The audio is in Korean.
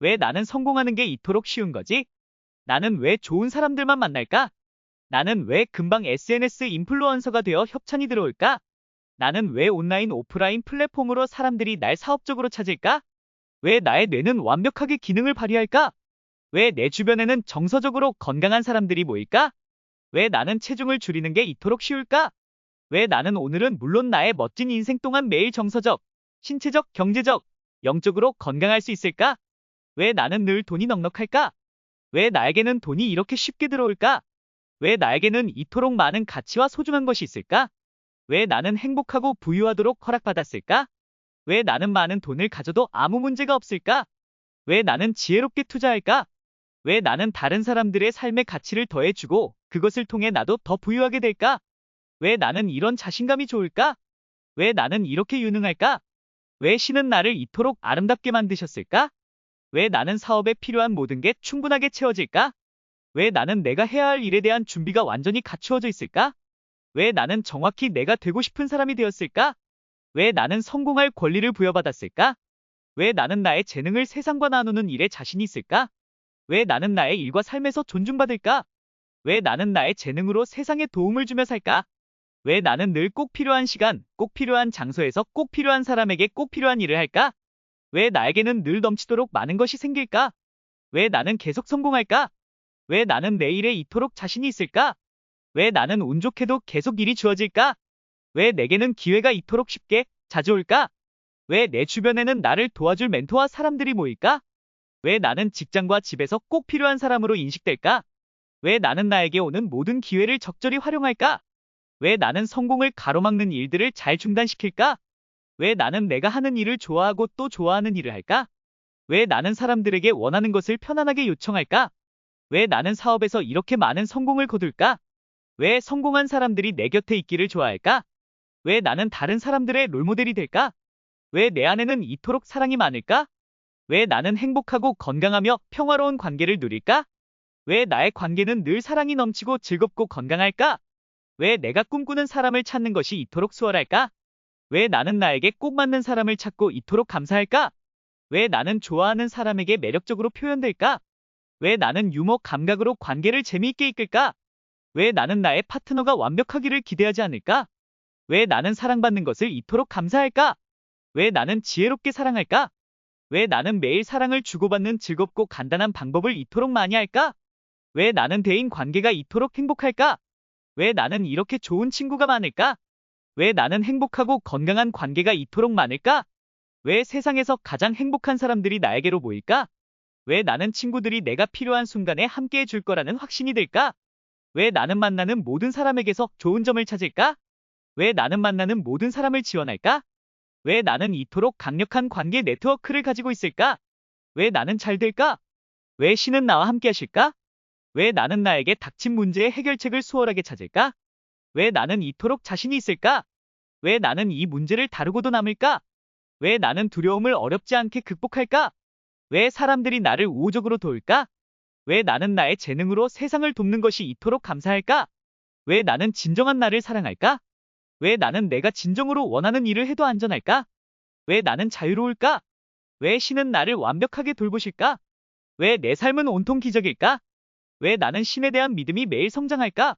왜 나는 성공하는 게 이토록 쉬운 거지? 나는 왜 좋은 사람들만 만날까? 나는 왜 금방 SNS 인플루언서가 되어 협찬이 들어올까? 나는 왜 온라인 오프라인 플랫폼으로 사람들이 날 사업적으로 찾을까? 왜 나의 뇌는 완벽하게 기능을 발휘할까? 왜 내 주변에는 정서적으로 건강한 사람들이 모일까? 왜 나는 체중을 줄이는 게 이토록 쉬울까? 왜 나는 오늘은 물론 나의 멋진 인생 동안 매일 정서적, 신체적, 경제적, 영적으로 건강할 수 있을까? 왜 나는 늘 돈이 넉넉할까? 왜 나에게는 돈이 이렇게 쉽게 들어올까? 왜 나에게는 이토록 많은 가치와 소중한 것이 있을까? 왜 나는 행복하고 부유하도록 허락받았을까? 왜 나는 많은 돈을 가져도 아무 문제가 없을까? 왜 나는 지혜롭게 투자할까? 왜 나는 다른 사람들의 삶의 가치를 더해주고 그것을 통해 나도 더 부유하게 될까? 왜 나는 이런 자신감이 좋을까? 왜 나는 이렇게 유능할까? 왜 신은 나를 이토록 아름답게 만드셨을까? 왜 나는 사업에 필요한 모든 게 충분하게 채워질까? 왜 나는 내가 해야 할 일에 대한 준비가 완전히 갖추어져 있을까? 왜 나는 정확히 내가 되고 싶은 사람이 되었을까? 왜 나는 성공할 권리를 부여받았을까? 왜 나는 나의 재능을 세상과 나누는 일에 자신이 있을까? 왜 나는 나의 일과 삶에서 존중받을까? 왜 나는 나의 재능으로 세상에 도움을 주며 살까? 왜 나는 늘 꼭 필요한 시간, 꼭 필요한 장소에서 꼭 필요한 사람에게 꼭 필요한 일을 할까? 왜 나에게는 늘 넘치도록 많은 것이 생길까? 왜 나는 계속 성공할까? 왜 나는 내 일에 이토록 자신이 있을까? 왜 나는 운 좋게도 계속 일이 주어질까? 왜 내게는 기회가 이토록 쉽게 자주 올까? 왜 내 주변에는 나를 도와줄 멘토와 사람들이 모일까? 왜 나는 직장과 집에서 꼭 필요한 사람으로 인식될까? 왜 나는 나에게 오는 모든 기회를 적절히 활용할까? 왜 나는 성공을 가로막는 일들을 잘 중단시킬까? 왜 나는 내가 하는 일을 좋아하고 또 좋아하는 일을 할까? 왜 나는 사람들에게 원하는 것을 편안하게 요청할까? 왜 나는 사업에서 이렇게 많은 성공을 거둘까? 왜 성공한 사람들이 내 곁에 있기를 좋아할까? 왜 나는 다른 사람들의 롤모델이 될까? 왜 내 안에는 이토록 사랑이 많을까? 왜 나는 행복하고 건강하며 평화로운 관계를 누릴까? 왜 나의 관계는 늘 사랑이 넘치고 즐겁고 건강할까? 왜 내가 꿈꾸는 사람을 찾는 것이 이토록 수월할까? 왜 나는 나에게 꼭 맞는 사람을 찾고 이토록 감사할까? 왜 나는 좋아하는 사람에게 매력적으로 표현될까? 왜 나는 유머 감각으로 관계를 재미있게 이끌까? 왜 나는 나의 파트너가 완벽하기를 기대하지 않을까? 왜 나는 사랑받는 것을 이토록 감사할까? 왜 나는 지혜롭게 사랑할까? 왜 나는 매일 사랑을 주고받는 즐겁고 간단한 방법을 이토록 많이 할까? 왜 나는 대인 관계가 이토록 행복할까? 왜 나는 이렇게 좋은 친구가 많을까? 왜 나는 행복하고 건강한 관계가 이토록 많을까? 왜 세상에서 가장 행복한 사람들이 나에게로 모일까? 왜 나는 친구들이 내가 필요한 순간에 함께 해 줄 거라는 확신이 들까? 왜 나는 만나는 모든 사람에게서 좋은 점을 찾을까? 왜 나는 만나는 모든 사람을 지원할까? 왜 나는 이토록 강력한 관계 네트워크를 가지고 있을까? 왜 나는 잘 될까? 왜 신은 나와 함께 하실까? 왜 나는 나에게 닥친 문제의 해결책을 수월하게 찾을까? 왜 나는 이토록 자신이 있을까? 왜 나는 이 문제를 다루고도 남을까? 왜 나는 두려움을 어렵지 않게 극복할까? 왜 사람들이 나를 우호적으로 도울까? 왜 나는 나의 재능으로 세상을 돕는 것이 이토록 감사할까? 왜 나는 진정한 나를 사랑할까? 왜 나는 내가 진정으로 원하는 일을 해도 안전할까? 왜 나는 자유로울까? 왜 신은 나를 완벽하게 돌보실까? 왜 내 삶은 온통 기적일까? 왜 나는 신에 대한 믿음이 매일 성장할까?